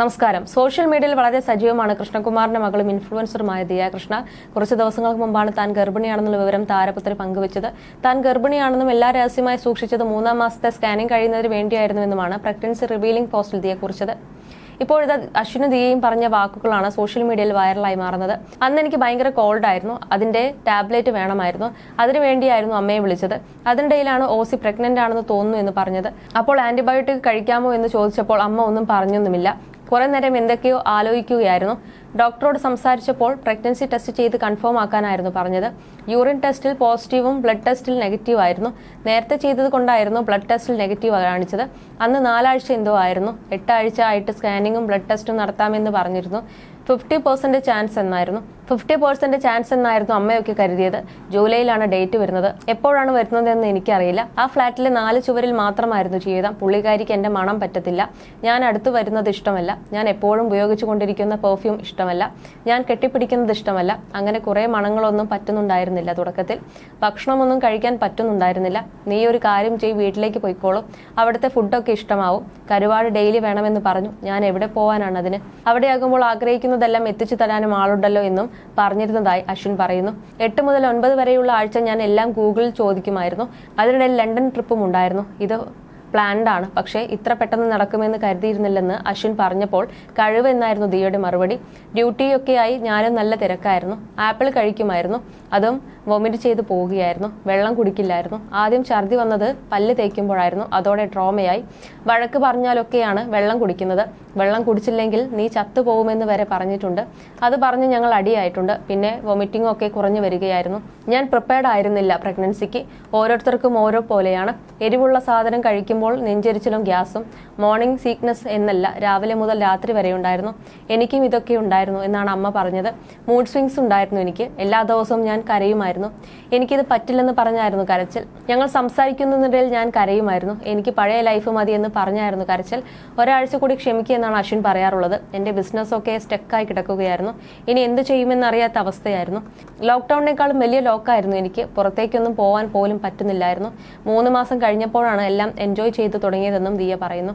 നമസ്കാരം. സോഷ്യൽ മീഡിയയിൽ വളരെ സജീവമാണ് കൃഷ്ണകുമാറിന്റെ മകളും ഇൻഫ്ലുവൻസറുമായ ദിയ കൃഷ്ണ കുറച്ച് ദിവസങ്ങൾക്ക് മുമ്പാണ് താൻ ഗർഭിണിയാണെന്നുള്ള വിവരം താരപുത്രി പങ്കുവച്ചത്. താൻ ഗർഭിണിയാണെന്നും എല്ലാ രഹസ്യമായി സൂക്ഷിച്ചത് മൂന്നാം മാസത്തെ സ്കാനിംഗ് കഴിയുന്നതിന് വേണ്ടിയായിരുന്നുവെന്നുമാണ് പ്രഗ്നൻസി റിവീലിംഗ് പോസ്റ്റിൽ ദിയ കുറിച്ചത് ഇപ്പോഴത്തെ അശ്വിനും ദിയയും പറഞ്ഞ വാക്കുകളാണ് സോഷ്യൽ മീഡിയയിൽ വൈറലായി മാറുന്നത്. അന്ന് എനിക്ക് ഭയങ്കര കോൾഡ് ആയിരുന്നു അതിന്റെ ടാബ്ലറ്റ് വേണമായിരുന്നു. അതിനുവേണ്ടിയായിരുന്നു അമ്മയെ വിളിച്ചത്. അതിനിടയിലാണ് ഓസി പ്രഗ്നന്റ് ആണെന്ന് തോന്നുന്നു എന്ന് പറഞ്ഞത്. അപ്പോൾ ആന്റിബയോട്ടിക് കഴിക്കാമോ എന്ന് ചോദിച്ചപ്പോൾ അമ്മ ഒന്നും പറഞ്ഞൊന്നുമില്ല. കുറെ നേരം എന്തൊക്കെയോ ആലോചിക്കുകയായിരുന്നു. ഡോക്ടറോട് സംസാരിച്ചപ്പോൾ പ്രഗ്നൻസി ടെസ്റ്റ് ചെയ്ത് കൺഫേം ആക്കാനായിരുന്നു പറഞ്ഞത്. യൂറിൻ ടെസ്റ്റിൽ പോസിറ്റീവും ബ്ലഡ് ടെസ്റ്റിൽ നെഗറ്റീവ് ആയിരുന്നു. നേരത്തെ ചെയ്തത് കൊണ്ടായിരുന്നു ബ്ലഡ് ടെസ്റ്റിൽ നെഗറ്റീവ് കാണിച്ചത്. അന്ന് നാലാഴ്ച എന്തോ ആയിരുന്നു. എട്ടാഴ്ച ആയിട്ട് സ്കാനിങ്ങും ബ്ലഡ് ടെസ്റ്റും നടത്താമെന്ന് പറഞ്ഞിരുന്നു. ഫിഫ്റ്റി പെർസെന്റ് ചാൻസ് എന്നായിരുന്നു. ഫിഫ്റ്റി പെർസെന്റ് ചാൻസ് എന്നായിരുന്നു അമ്മയൊക്കെ കരുതിയത്. ജൂലൈയിലാണ് ഡേറ്റ് വരുന്നത്. എപ്പോഴാണ് വരുന്നതെന്ന് എനിക്കറിയില്ല. ആ ഫ്ലാറ്റിലെ നാല് ചുവരിൽ മാത്രമായിരുന്നു ജീവിതം. പുള്ളിക്കാരിക്ക് എന്റെ മണം പറ്റത്തില്ല. ഞാൻ അടുത്ത് വരുന്നത് ഇഷ്ടമല്ല. ഞാൻ എപ്പോഴും ഉപയോഗിച്ചുകൊണ്ടിരിക്കുന്ന പെർഫ്യൂം ഇഷ്ടമല്ല. ഞാൻ കെട്ടിപ്പിടിക്കുന്നത് ഇഷ്ടമല്ല. അങ്ങനെ കുറേ മണങ്ങളൊന്നും പറ്റുന്നുണ്ടായിരുന്നില്ല തുടക്കത്തിൽ. ഭക്ഷണമൊന്നും കഴിക്കാൻ പറ്റുന്നുണ്ടായിരുന്നില്ല. നീ ഒരു കാര്യം ചെയ്ത് വീട്ടിലേക്ക് പോയിക്കോളും. അവിടുത്തെ ഫുഡൊക്കെ ഇഷ്ടമാവും. കരുവാട് ഡെയിലി വേണമെന്ന് പറഞ്ഞു. ഞാൻ എവിടെ പോകാനാണ് അതിന്? അവിടെയാകുമ്പോൾ ആഗ്രഹിക്കുന്നതെല്ലാം എത്തിച്ചു തരാനും ആളുണ്ടല്ലോ എന്നും പറഞ്ഞിരുന്നതായി അശ്വിൻ പറയുന്നു. എട്ട് മുതൽ ഒൻപത് വരെയുള്ള ആഴ്ച ഞാൻ എല്ലാം ഗൂഗിളിൽ ചോദിക്കുമായിരുന്നു. അതിനിടയിൽ ലണ്ടൻ ട്രിപ്പും ഉണ്ടായിരുന്നു. ഇത് പ്ലാൻഡ് ആണ്. പക്ഷേ ഇത്ര പെട്ടെന്ന് നടക്കുമെന്ന് കരുതിയിരുന്നില്ലെന്ന് അശ്വിൻ പറഞ്ഞപ്പോൾ കഴിവ് എന്നായിരുന്നു ദിയയുടെ മറുപടി. ഡ്യൂട്ടിയൊക്കെയായി ഞാനും നല്ല തിരക്കായിരുന്നു. ആപ്പിൾ കഴിക്കുമായിരുന്നു. അതും വൊമിറ്റ് ചെയ്ത് പോവുകയായിരുന്നു. വെള്ളം കുടിക്കില്ലായിരുന്നു. ആദ്യം ഛർദി വന്നത് പല്ല് തേക്കുമ്പോഴായിരുന്നു. അതോടെ ട്രോമയായി. വഴക്ക് പറഞ്ഞാലൊക്കെയാണ് വെള്ളം കുടിക്കുന്നത്. വെള്ളം കുടിച്ചില്ലെങ്കിൽ നീ ചത്തുപോകുമെന്ന് വരെ പറഞ്ഞിട്ടുണ്ട്. അത് പറഞ്ഞ് ഞങ്ങൾ അടിയായിട്ടുണ്ട്. പിന്നെ വൊമിറ്റിംഗ് ഒക്കെ കുറഞ്ഞു വരികയായിരുന്നു. ഞാൻ പ്രിപ്പയർഡ് ആയിരുന്നില്ല പ്രഗ്നൻസിക്ക് ഓരോരുത്തർക്കും ഓരോ പോലെയാണ്. എരിവുള്ള സാധനം കഴിക്കുമ്പോൾ നെഞ്ചരിച്ചിലും ഗ്യാസും മോർണിംഗ് സീക്നസ് എന്നല്ല രാവിലെ മുതൽ രാത്രി വരെ ഉണ്ടായിരുന്നു. എനിക്കും ഇതൊക്കെ ഉണ്ടായിരുന്നു എന്നാണ് അമ്മ പറഞ്ഞത്. മൂഡ് സ്വിങ്സ് ഉണ്ടായിരുന്നു എനിക്ക്. എല്ലാ ദിവസവും ഞാൻ കരയുമായിരുന്നു. എനിക്കിത് പറ്റില്ലെന്ന് പറഞ്ഞായിരുന്നു കരച്ചിൽ. ഞങ്ങൾ സംസാരിക്കുന്നതിനിടയിൽ ഞാൻ കരയുമായിരുന്നു. എനിക്ക് പഴയ ലൈഫ് മതി എന്ന് പറഞ്ഞായിരുന്നു കരച്ചൽ. ഒരാഴ്ച കൂടി ക്ഷമിക്കുക എന്നാണ് അശ്വിൻ പറയാറുള്ളത്. എന്റെ ബിസിനസ്സൊക്കെ സ്റ്റക്കായി കിടക്കുകയായിരുന്നു. ഇനി എന്ത് ചെയ്യുമെന്നറിയാത്ത അവസ്ഥയായിരുന്നു. ലോക്ക്ഡൌണിനേക്കാളും വലിയ ലോക്കായിരുന്നു എനിക്ക്. പുറത്തേക്കൊന്നും പോകാൻ പോലും പറ്റുന്നില്ലായിരുന്നു. മൂന്ന് മാസം കഴിഞ്ഞപ്പോഴാണ് എല്ലാം എൻജോയ് ചെയ്ത് തുടങ്ങിയതെന്നും ദിയ പറയുന്നു.